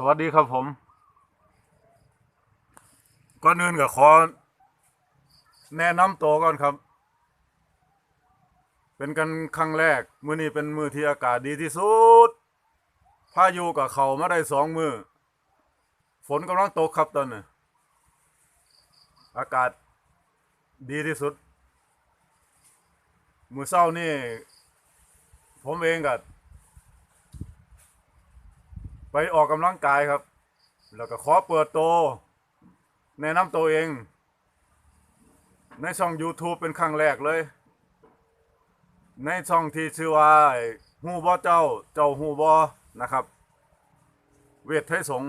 สวัสดีครับผม ก่อนอื่นก็ขอ แนะนำตัวก่อนครับ เป็นกันครั้งแรก มือนี้เป็นมือที่อากาศดีที่สุด พายุกับเขามาได้สองมือ ฝนกำลังตกครับตอนนี้ อากาศดีที่สุด มือเช้านี่ ผมเองก็ ไปออกกำลังกายครับ แล้วก็ขอเปิดโตวแนะนำตัวเอง ในช่อง YouTube เป็นครั้งแรกเลย ในช่องที่ชื่อว่าฮูบ่เจ้าเจ้าฮูบ่นะครับ เวทไทยสง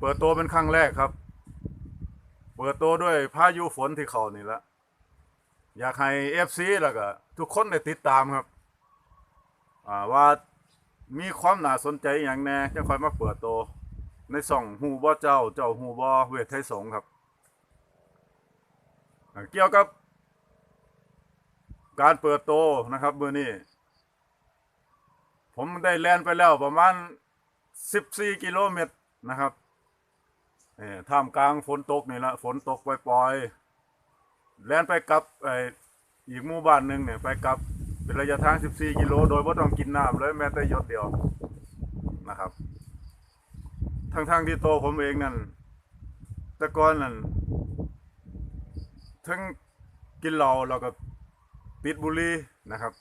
เปิดตัวเป็นครั้งแรกครับ เปิดตัวด้วยพายุฝนที่เขานี่ละอยากให้ FC แล้วก็ทุกคนได้ติดตามครับว่า มีความน่าสนใจอย่างแน่จังค่อยมาเปิดโตวในส่องฮูบ่เจ้า เจ้าฮูบ่เวทไทยสงครับ เกี่ยวกับ การเปิดโตวนะครับเมื้อนี้ผมได้แล่นไปแล้วประมาณ 14 กิโลเมตรนะครับเอ่อท่ามกลางฝนตกนี่ละฝนตกปล่อยๆแล่นไปกลับไอ้อีกหมู่บ้านหนึ่งเนี่ยไปกลับ เป็นระยะทาง 14 กิโล โดยบ่ต้องกินน้ำเลยแม้แต่หยดเดียวนะครับ ทั้งๆที่โตผมเองนั่น แต่ก่อนนั่น ทั้งกินเหล้าแล้วก็ติดบุหรี่นะครับ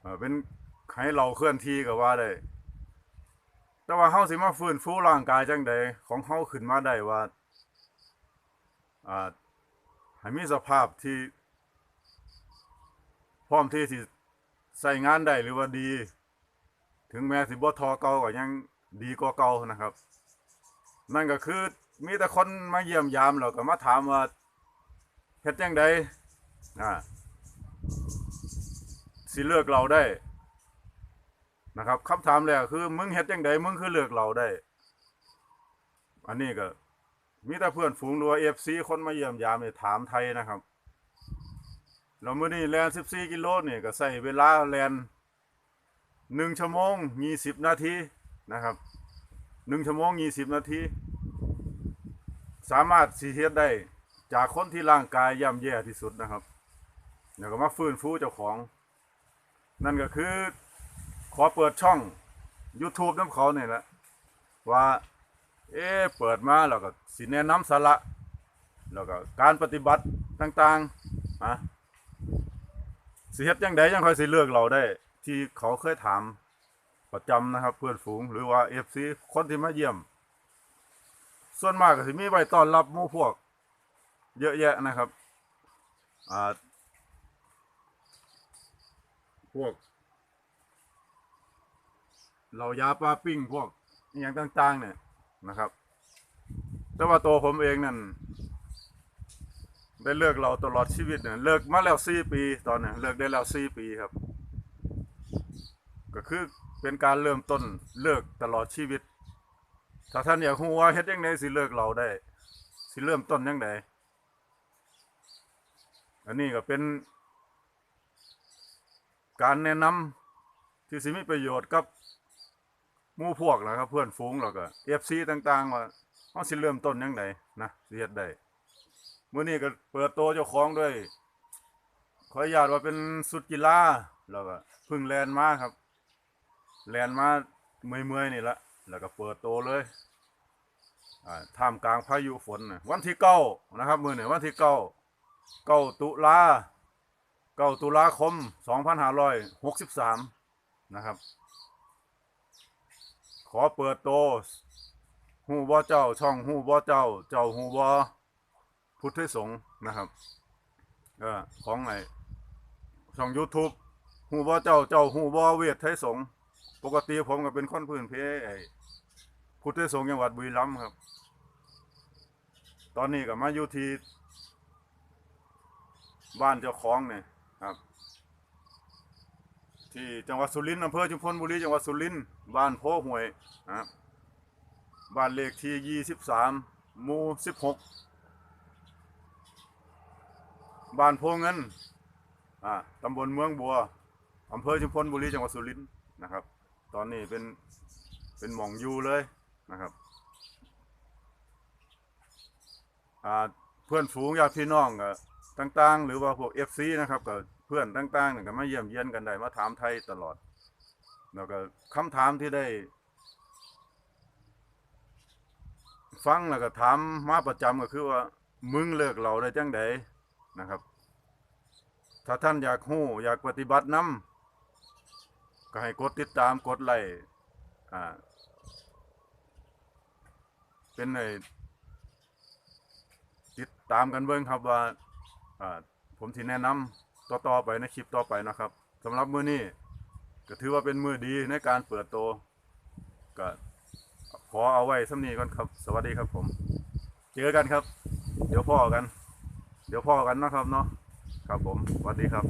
เอ่อเป็นให้เราเคลื่อนที่ก็ว่าได้ แต่ว่าเฮาสิมาฟื้นฟูร่างกายจังใดของเฮาขึ้นมาได้ว่าอ่าให้มีสภาพที่ พร้อมที่สิใส่งานได้หรือว่าดี ถึงแม้สิบ่ทอเก่าก็ยังดีกว่าเก่านะครับ นั่นก็คือมีแต่คนมาเยี่ยมยามแล้วก็มาถามว่าเฮ็ดจังไดอ่าสิเลือกเราได้นะครับคำถามแรกคือมึงเฮ็ดจังไดมึงคือเลือกเราได้ อันนี้ก็มีแต่เพื่อนฝูงหรือว่า FC คนมาเยี่ยมยามนี่ถามไทยนะครับ เรามื่อนี้แลน14กิโลนี่ก็ใส่เวลาแลน1ชั่วโมง20นาทีนะครับ1ชั่วโมง20นาทีสามารถสิเฮ็ดได้จากคนที่ร่างกายย่ำแย่ที่สุดนะครับแล้วก็มาฟื้นฟูเจ้าของ นั่นก็คือขอเปิดช่อง YouTube น้ำเขาเนี่ยแหละว่า เอ๊เปิดมาแล้วก็สิแนะนำสาระแล้วก็การปฏิบัติต่างๆอะ สิเฮ็ดจังใดยังค่อยสิเลือกเราได้ ที่เขาเคยถามประจำนะครับ เพื่อนฝูงหรือว่า FC คนที่มาเยี่ยม ส่วนมากก็สิมีไว้ต้อนรับหมู่พวก เยอะแยะนะครับอ่าพวกเหล่ายาปลาปิ้งพวกอย่างต่างๆเนี่ยนะครับ แต่ว่าตัวผมเองนั่น ได้เลิกเราตลอดชีวิตเนี่ยเลิกมาแล้วสี่ปีตอนเนี้ยเลิกได้แล้วสี่ปีครับ ก็คือเป็นการเริ่มต้นเลิกตลอดชีวิต ถ้าท่านอยากรู้ว่าเฮ็ดยังไงสิเลิกเราได้ สิเริ่มต้นยังไงอันนี้ก็เป็นการแนะนำที่สิมีประโยชน์กับมู่พวกนะครับ เพื่อนฝูงแล้วก็ FC ต่าง ๆ ว่าเฮาสิเริ่มต้นยังไงนะสิเฮ็ดได้ มื่อนี้ก็เปิดโตเจ้าของด้วย ขออนุญาตว่าเป็นสุดกีฬาแล้วก็พึ่งแลนมาครับ แลนมาเมื่อยๆนี่ละแล้วก็เปิดโตเลยอ่าท่ามกลางพายุฝนน่ะวันที่เก้านะครับ มือนี่วันที่เก้าเก้าตุลาเก้าตุลาคมสองพันห้าร้อยหกสิบสามนะครับ ขอเปิดโตหูบ่เจ้าช่องหูบ่เจ้า เจ้าหูบ่ พุทธสงฆ์นะครับเออของไอ้ช่อง YouTube หูบ่เจ้าเจ้าฮู้บ่เวทไทยสงฆ์ปกติผมก็เป็นคนพื้นเพไอ้พุทธสงฆ์จังหวัดบุรีรัมย์ครับ ตอนนี้ก็มาอยู่ที่บ้านเจ้าของเนี่ยครับ ที่จังหวัดสุรินทร์อำเภอชุมพลบุรีจังหวัดสุรินทร์บ้านโพห่วยนะครับบ้านเลขที่23หมู่16บ้ บ้านโพเงินอ่าตำบลเมืองบัวอำเภอชุมพลบุรีจังหวัดสุรินทร์นะครับ ตอนนี้เป็นเป็นหม่องยูเลยนะครับอ่าเพื่อนฝูงญาติพี่น้องก็ต่างๆ หรือว่าพวก FC นะครับก็เพื่อนต่างๆนี่ก็มาเยี่ยมเยียนกันได้มาถามไทยตลอด แล้วก็คำถามที่ได้ ฟังแล้วก็ถามมาประจำก็คือว่ามึงเลิกเราได้จังใด นะครับ ถ้าท่านอยากฮู้อยากปฏิบัตินํก็ให้กดติดตามกดไลค์อ่าเป็นไอ้ติดตามกันเบิ่งครับว่าอ่าผมสิแนะนำต่อๆไปในคลิปต่อไปนะครับสำหรับมือนี้ก็ถือว่าเป็นมือดีในการเปิดโตวก็ขอเอาไว้สำนีก่อนครับ สวัสดีครับผม เจอกันครับ เดี๋ยวพ่อกัน เดี๋ยวพ่อกันนะครับเนาะครับผมสวัสดีครับ